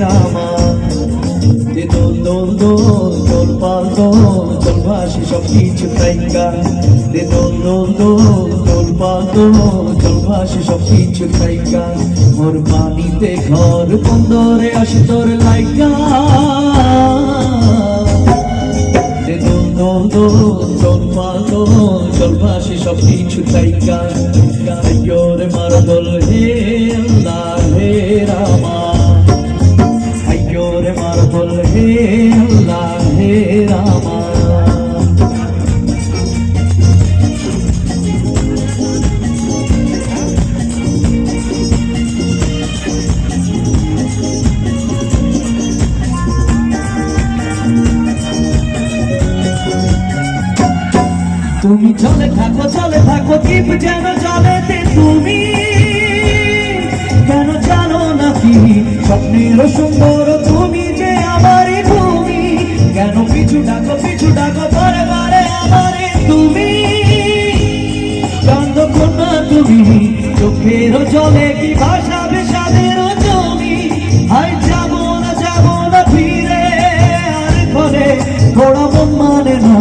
রামা দোল দোল দোল দোল পাল দোল দোল ভাসি সব কিছু খাইকা এ দোল দোল দোল মোর পানিতে ঘর বন্দরে আসি তোর লাইকা এ দোল দোল দোল দোল পাল দোল দোল সব কিছু খাইকা গায়োরে মার হে তুমি চলে থাকো চলে থাকো দ্বীপ যেন চলে তুমি। কেন জানো নাকি স্বপ্নের সুন্দর তুমি যে আমার ভূমি। কেন পিছু ডাকো পিছু ডাকো পরে পরে আমার তুমি। কান্দ কন্যা তুমি, চোখের জলে কি ভাষা বিষাদের তুমি হাই যাব না যাব না ফিরে, আর ঘরে বড় মানে না